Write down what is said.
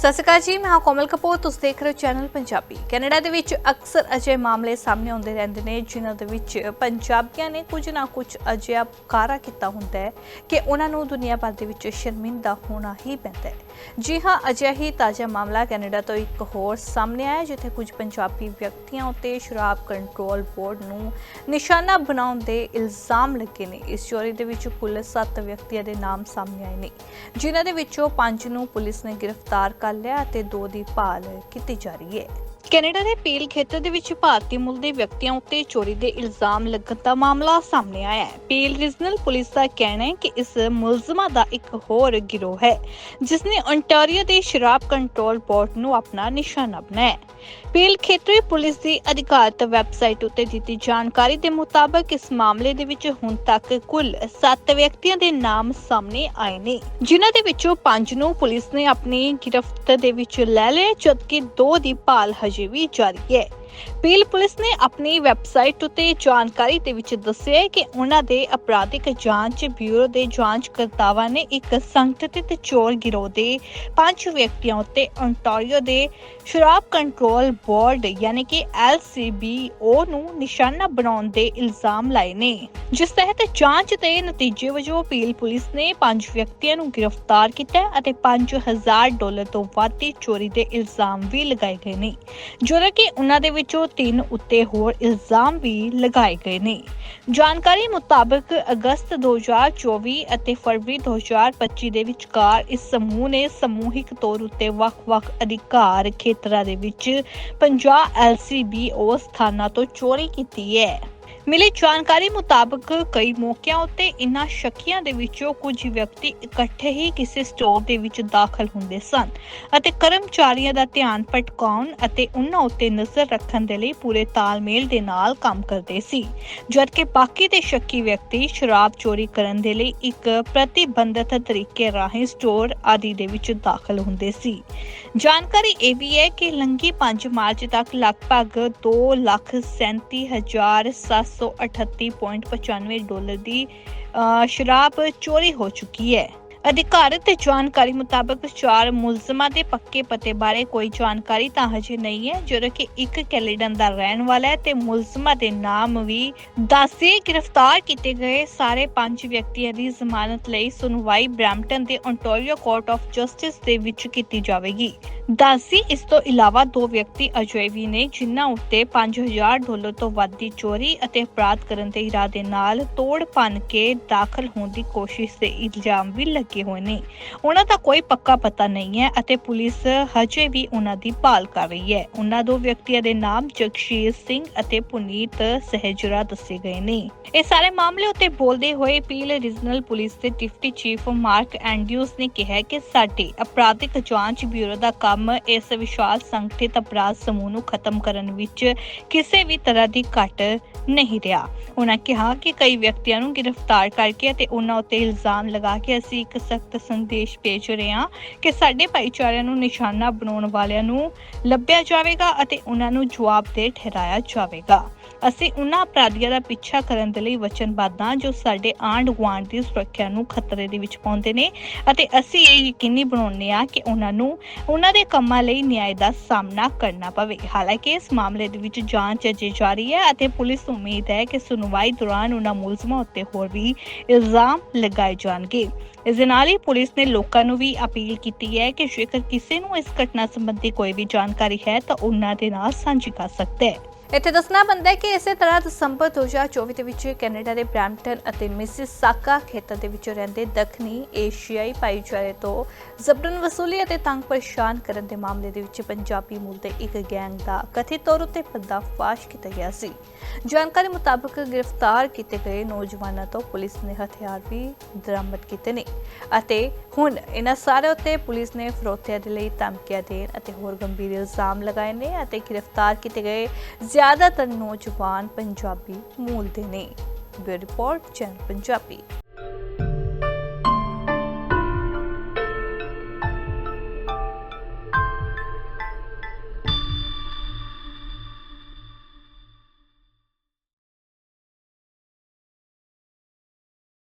ਸਤਿ ਸ਼੍ਰੀ ਅਕਾਲ ਜੀ, ਮੈਂ ਹਾਂ ਕੋਮਲ ਕਪੂਰ, ਤੁਸੀਂ ਦੇਖ ਰਹੇ ਹੋ ਚੈਨਲ ਪੰਜਾਬੀ। ਕੈਨੇਡਾ ਦੇ ਵਿੱਚ ਅਕਸਰ ਅਜਿਹੇ ਮਾਮਲੇ ਸਾਹਮਣੇ ਆਉਂਦੇ ਰਹਿੰਦੇ ਨੇ, ਜਿਨ੍ਹਾਂ ਦੇ ਵਿੱਚ ਪੰਜਾਬੀਆਂ ਨੇ ਕੁਝ ਨਾ ਕੁਝ ਅਜਿਹਾ ਕਾਰਾ ਕੀਤਾ ਹੁੰਦਾ ਹੈ ਕਿ ਉਹਨਾਂ ਨੂੰ ਦੁਨੀਆ ਭਰ ਦੇ ਵਿੱਚ ਸ਼ਰਮਿੰਦਾ ਹੋਣਾ ਹੀ ਪੈਂਦਾ ਹੈ। ਜੀ ਹਾਂ, ਅਜਿਹੀ ਤਾਜ਼ਾ ਮਾਮਲਾ ਕੈਨੇਡਾ ਤੋਂ ਇੱਕ ਹੋਰ ਸਾਹਮਣੇ ਆਇਆ, ਜਿੱਥੇ ਕੁਝ ਪੰਜਾਬੀ ਵਿਅਕਤੀਆਂ ਉੱਤੇ ਸ਼ਰਾਬ ਕੰਟਰੋਲ ਬੋਰਡ ਨੂੰ ਨਿਸ਼ਾਨਾ ਬਣਾਉਣ ਦੇ ਇਲਜ਼ਾਮ ਲੱਗੇ ਨੇ। ਇਸ ਚੋਰੀ ਦੇ ਵਿੱਚ ਕੁੱਲ 7 ਵਿਅਕਤੀਆਂ ਦੇ ਨਾਮ ਸਾਹਮਣੇ ਆਏ ਨੇ। ਜਿਨ੍ਹਾਂ ਦੇ ਵਿੱਚੋਂ 5 ਨੂੰ ਪੁਲਿਸ ਨੇ ਗ੍ਰਿਫਤਾਰ ਕਰ ਲਿਆ ਅਤੇ 2 ਦੀ ਭਾਲ ਕੀਤੀ ਜਾ ਰਹੀ ਹੈ। ਕੈਨੇਡਾ ਦੇ ਪੀਲ ਖੇਤਰ ਦੇ ਵਿੱਚ ਭਾਰਤੀ ਮੁੱਲ ਦੇ ਵਿਅਕਤੀਆਂ ਉੱਤੇ ਚੋਰੀ ਦੇ ਇਲਜ਼ਾਮ ਲੱਗਣ ਦਾ ਮਾਮਲਾ ਸਾਹਮਣੇ ਆਇਆ ਹੈ। ਪੀਲ ਰੀਜਨਲ ਪੁਲਿਸ ਦਾ ਕਹਿਣਾ ਹੈ ਕਿ ਇਸ ਮੁਲਜ਼ਮਾਂ ਦਾ ਇੱਕ ਹੋਰ ਗਿਰੋਹ ਹੈ ਜਿਸ ਨੇ ontario ਦੇ ਸ਼ਰਾਬ ਕੰਟਰੋਲ ਬੋਰਡ ਨੂੰ ਆਪਣਾ ਨਿਸ਼ਾਨਾ ਬਣਾਇਆ ਹੈ। ਪੀਲ ਖੇਤਰੀ ਪੁਲਿਸ ਦੀ ਅਧਿਕਾਰਤ ਵੈਬਸਾਈਟ ਉੱਤੇ ਦਿੱਤੀ ਜਾਣਕਾਰੀ ਦੇ ਮੁਤਾਬਕ ਇਸ ਮਾਮਲੇ ਦੇ ਵਿੱਚ ਹੁਣ ਤੱਕ ਕੁੱਲ 7 ਵਿਅਕਤੀਆਂ ਦੇ ਨਾਮ ਸਾਹਮਣੇ ਆਏ ਨੇ, ਜਿਨ੍ਹਾਂ ਦੇ ਵਿੱਚੋਂ 5 ਨੂੰ ਪੁਲਿਸ ਨੇ ਆਪਣੀ ਗਿਰਫਤ ਦੇ ਵਿੱਚ ਲੈ ਲਿਆ ਜਦਕਿ 2 ਦੀ ਭਾਲ ਹਜੇ ਵੀ ਜਾਰੀ ਹੈ ਪੀਲ ਪੁਲਿਸ ਨੇ ਆਪਣੀ ਵੈਬਸਾਈਟ ਉਤੇ ਜਾਣਕਾਰੀ ਦੇ ਵਿੱਚ ਦੱਸਿਆ ਹੈ ਕਿ ਉਹਨਾਂ ਦੇ ਅਪਰਾਧਿਕ ਜਾਂਚ ਬਿਊਰੋ ਦੇ ਜਾਂਚਕਰਤਾਵਾਂ ਨੇ ਇੱਕ ਸੰਗਠਿਤ ਚੋਰ ਗਿਰੋਹ ਦੇ ਪੰਜ ਵਿਅਕਤੀਆਂ ਉੱਤੇ ontario ਦੇ ਸ਼ਰਾਬ ਕੰਟਰੋਲ ਬੋਰਡ, ਯਾਨੀ ਕਿ LCBO ਨੂੰ ਨਿਸ਼ਾਨਾ ਬਣਾਉਣ ਦੇ ਇਲਜ਼ਾਮ ਲਾਏ ਨੇ। ਜਿਸ ਤਹਿਤ ਜਾਂਚ ਦੇ ਨਤੀਜੇ ਵਜੋਂ ਪੀਲ ਪੁਲਿਸ ਨੇ ਪੰਜ ਵਿਅਕਤੀਆਂ ਨੂੰ ਗ੍ਰਿਫਤਾਰ ਕੀਤਾ ਹੈ ਅਤੇ 5000 ਡਾਲਰ ਤੋਂ ਵੱਧ ਦੀ ਚੋਰੀ ਦੇ ਇਲਜ਼ਾਮ ਵੀ ਲਗਾਏ ਗਏ ਨੇ। ਜਦੋਂ ਕਿ ਉਹਨਾਂ ਦੇ ਵਿੱਚੋਂ ਤਿੰਨ ਉੱਤੇ ਹੋਰ ਇਲਜ਼ਾਮ ਵੀ ਲਗਾਏ ਗਏ ਨੇ। ਜਾਣਕਾਰੀ ਮੁਤਾਬਕ ਅਗਸਤ 2024 ਅਤੇ ਫਰਵਰੀ 2025 ਦੇ ਵਿਚਕਾਰ ਇਸ ਸਮੂਹ ਨੇ ਸਮੂਹਿਕ ਤੌਰ ਉੱਤੇ ਵੱਖ-ਵੱਖ ਅਧਿਕਾਰ ਖੇਤਰਾਂ ਦੇ ਵਿੱਚ 50 LCBO ਸਥਾਨਾਂ ਤੋਂ ਚੋਰੀ ਕੀਤੀ ਹੈ। ਮਿਲੀ ਜਾਣਕਾਰੀ ਮੁਤਾਬਕ ਕਈ ਮੌਕਿਆਂ ਉੱਤੇ ਇਨ੍ਹਾਂ ਸ਼ੱਕੀਆਂ ਦੇ ਵਿੱਚੋਂ ਕੁਝ ਵਿਅਕਤੀ ਇਕੱਠੇ ਹੀ ਕਿਸੇ ਸਟੋਰ ਦੇ ਵਿੱਚ ਦਾਖਲ ਹੁੰਦੇ ਸਨ ਅਤੇ ਕਰਮਚਾਰੀਆਂ ਦਾ ਧਿਆਨ ਭਟਕਾਉਣ ਅਤੇ ਉਹਨਾਂ ਉੱਤੇ ਨਜ਼ਰ ਰੱਖਣ ਦੇ ਲਈ ਪੂਰੇ ਤਾਲਮੇਲ ਦੇ ਨਾਲ ਕੰਮ ਕਰਦੇ ਸੀ। ਜਦਕਿ ਬਾਕੀ ਦੇ ਸ਼ੱਕੀ ਵਿਅਕਤੀ ਸ਼ਰਾਬ ਚੋਰੀ ਕਰਨ ਦੇ ਲਈ ਇੱਕ ਪ੍ਰਤੀਬੰਧਿਤ ਤਰੀਕੇ ਰਾਹੀਂ ਸਟੋਰ ਆਦਿ ਦੇ ਵਿੱਚ ਦਾਖਲ ਹੁੰਦੇ ਸੀ। ਜਾਣਕਾਰੀ ਇਹ ਵੀ ਹੈ ਕਿ ਲੰਗੀ 5 ਮਾਰਚ ਤੱਕ ਲਗਭਗ 2,37,738.95 ਡਾਲਰ ਦੀ ਸ਼ਰਾਬ ਚੋਰੀ ਹੋ ਚੁੱਕੀ ਹੈ। ਅਧਿਕਾਰਤ ਜਾਣਕਾਰੀ ਮੁਤਾਬਕ ਚਾਰ ਮੁਲਜ਼ਮਾਂ ਦੇ ਪੱਕੇ ਪਤੇ ਬਾਰੇ ਕੋਈ ਜਾਣਕਾਰੀ ਤਾਂ ਹਜੇ ਨਹੀਂ ਹੈ ਜਦੋਂ ਕਿ ਇੱਕ ਕੈਲੇਡਨ ਦਾ ਰਹਿਣ ਵਾਲਾ ਹੈ ਤੇ ਮੁਲਜ਼ਮਾਂ ਦੇ ਨਾਮ ਵੀ ਦੱਸੇ ਗ੍ਰਿਫਤਾਰ ਕੀਤੇ ਗਏ। ਸਾਰੇ ਪੰਜ ਵਿਅਕਤੀਆਂ ਦੀ ਜ਼ਮਾਨਤ ਲਈ ਸੁਣਵਾਈ ਬ੍ਰੈਂਪਟਨ ਦੇ ontario ਕੋਰਟ ਆਫ ਜਸਟਿਸ ਦੇ ਵਿੱਚ ਕੀਤੀ ਜਾਵੇਗੀ। ਦਾਸੀ, ਇਸ ਤੋਂ ਇਲਾਵਾ ਦੋ ਵਿਅਕਤੀ ਅਜੇ ਵੀ ਨੇ, ਜਿਨ੍ਹਾਂ ਉੱਤੇ 5000 ਡਾਲਰ ਤੋਂ ਵੱਧ ਦੀ ਚੋਰੀ ਅਤੇ ਅਪਰਾਧ ਕਰਨ ਦੇ ਇਰਾਦੇ ਨਾਲ ਤੋੜ ਭੰਨ ਕੇ ਦਾਖਲ ਹੋਣ ਦੀ ਕੋਸ਼ਿਸ਼ ਦੇ ਇਲਜ਼ਾਮ ਵੀ ਲੱਗੇ। ਹੋਏ ਨੇ। ਉਹਨਾਂ ਦਾ ਕੋਈ ਪੱਕਾ ਪਤਾ ਨਹੀਂ ਹੈ ਅਤੇ ਪੁਲਿਸ ਹਜੇ ਵੀ ਉਹਨਾਂ ਦੀ ਭਾਲ ਕਰ ਰਹੀ ਹੈ। ਉਹਨਾਂ ਦੋ ਵਿਅਕਤੀਆਂ ਦੇ ਨਾਮ ਜਗਸ਼ੀਰ ਸਿੰਘ ਅਤੇ ਪੁਨੀਤ ਸਹਿਜਰਾ ਦੱਸੇ ਗਏ ਨੇ। ਇਹ ਸਾਰੇ ਮਾਮਲੇ ਉੱਤੇ ਬੋਲਦੇ ਹੋਏ ਪੀਲ ਰੀਜਨਲ ਪੁਲਿਸ ਦੇ ਡਿਪਟੀ ਚੀਫ ਮਾਰਕ ਐਂਡਿਊਸ ਨੇ ਕਿਹਾ ਕਿ ਸਾਡੇ ਅਪਰਾਧਿਕ ਜਾਂਚ ਬਿਊਰੋ ਦਾ ਕੰਮ ਇਸ ਵਿਸ਼ਾਲ ਸੰਗਠਿਤ ਅਪਰਾਧ ਸਮੂਹ ਨੂੰ ਖਤਮ ਕਰਨ ਵਿੱਚ ਕਿਸੇ ਵੀ ਤਰ੍ਹਾਂ ਦੀ ਘਟ ਨਹੀਂ ਰਿਹਾ। ਉਹਨਾਂ ਕਿਹਾ ਕਿ ਕਈ ਵਿਅਕਤੀਆਂ ਨੂੰ ਗ੍ਰਿਫਤਾਰ ਕਰਕੇ ਅਤੇ ਉਹਨਾਂ ਉੱਤੇ ਇਲਜ਼ਾਮ ਲਗਾ ਕੇ ਅਸੀਂ ਇੱਕ ਸਖਤ ਸੰਦੇਸ਼ ਭੇਜ ਰਹੇ ਹਾਂ ਕਿ ਸਾਡੇ ਭਾਈਚਾਰਿਆਂ ਨੂੰ ਨਿਸ਼ਾਨਾ ਬਣਾਉਣ ਵਾਲਿਆਂ ਨੂੰ ਲੱਭਿਆ ਜਾਵੇਗਾ ਅਤੇ ਉਹਨਾਂ ਨੂੰ ਜਵਾਬਦੇਹ ਠਹਿਰਾਇਆ ਜਾਵੇਗਾ। ਅਸੀਂ ਉਹਨਾਂ ਅਪਰਾਧੀਆਂ ਦਾ ਪਿੱਛਾ ਕਰਨ ਦੇ ਲਈ ਵਚਨਬੱਧ ਹਾਂ ਜੋ ਸਾਡੇ ਆਂਢ ਗੁਆਂਢ ਦੀ ਸੁਰੱਖਿਆ ਨੂੰ ਖਤਰੇ ਦੇ ਵਿੱਚ ਪਾਉਂਦੇ ਨੇ ਅਤੇ ਅਸੀਂ ਇਹ ਯਕੀਨੀ ਬਣਾਉਂਦੇ ਹਾਂ ਕਿ ਉਹਨਾਂ ਨੂੰ ਉਹਨਾਂ ਦੇ ਕੰਮਾਂ ਲਈ ਨਿਆਂ ਦਾ ਸਾਹਮਣਾ ਕਰਨਾ ਪਵੇ। ਹਾਲਾਂਕਿ ਇਸ ਮਾਮਲੇ ਦੇ ਵਿੱਚ ਜਾਂਚ ਅਜੇ ਜਾਰੀ ਹੈ ਅਤੇ ਪੁਲਿਸ ਉਮੀਦ ਹੈ ਕਿ ਸੁਣਵਾਈ ਦੌਰਾਨ ਉਹਨਾਂ ਮੁਲਜ਼ਮਾਂ ਉੱਤੇ ਹੋਰ ਵੀ ਇਲਜ਼ਾਮ ਲਗਾਏ ਜਾਣਗੇ। ਇਸ ਦੇ ਨਾਲ ਹੀ ਪੁਲਿਸ ਨੇ ਲੋਕਾਂ ਨੂੰ ਵੀ ਅਪੀਲ ਕੀਤੀ ਹੈ ਕਿ ਜੇਕਰ ਕਿਸੇ ਨੂੰ ਇਸ ਘਟਨਾ ਸੰਬੰਧੀ ਕੋਈ ਵੀ ਜਾਣਕਾਰੀ ਹੈ ਤਾਂ ਉਹਨਾਂ ਦੇ ਨਾਲ ਸਾਂਝੀ ਕਰ ਸਕਦਾ ਹੈ। ਇੱਥੇ ਦੱਸਣਾ ਬੰਦਾ ਹੈ ਕਿ ਇਸੇ ਤਰ੍ਹਾਂ ਦਸੰਬਰ 2024 ਦੇ ਵਿੱਚ ਕੈਨੇਡਾ ਦੇ ਬ੍ਰੈਂਪਟਨ ਅਤੇ ਮਿਸਿਸਾਗਾ ਖੇਤਰ ਦੇ ਵਿੱਚ ਰਹਿੰਦੇ ਦੱਖਣੀ ਏਸ਼ੀਆਈ ਭਾਈਚਾਰੇ ਤੋਂ ਜ਼ਬਰਨ ਵਸੂਲੀ ਅਤੇ ਤੰਗ ਪਰੇਸ਼ਾਨ ਕਰਨ ਦੇ ਮਾਮਲੇ ਦੇ ਵਿੱਚ ਪੰਜਾਬੀ ਮੂਲ ਦੇ ਇੱਕ ਗੈਂਗ ਦਾ ਕਥਿਤ ਤੌਰ ਉੱਤੇ ਪਰਦਾਫਾਸ਼ ਕੀਤਾ ਗਿਆ ਸੀ। ਜਾਣਕਾਰੀ ਮੁਤਾਬਕ ਗ੍ਰਿਫਤਾਰ ਕੀਤੇ ਗਏ ਨੌਜਵਾਨਾਂ ਤੋਂ ਪੁਲਿਸ ਨੇ ਹਥਿਆਰ ਵੀ ਬਰਾਮਦ ਕੀਤੇ ਨੇ ਅਤੇ ਹੁਣ ਇਹਨਾਂ ਸਾਰੇ ਉੱਤੇ ਪੁਲਿਸ ਨੇ ਫਰੋਤੀਆਂ ਦੇ ਲਈ ਧਮਕੀਆਂ ਦੇਣ ਅਤੇ ਹੋਰ ਗੰਭੀਰ ਇਲਜ਼ਾਮ ਲਗਾਏ ਨੇ ਅਤੇ ਗ੍ਰਿਫਤਾਰ ਕੀਤੇ ਗਏ ਜ਼ਿਆਦਾਤਰ ਨੌਜਵਾਨ ਪੰਜਾਬੀ ਮੂਲ ਦੇ ਨੇ। Bureau report channel Punjabi.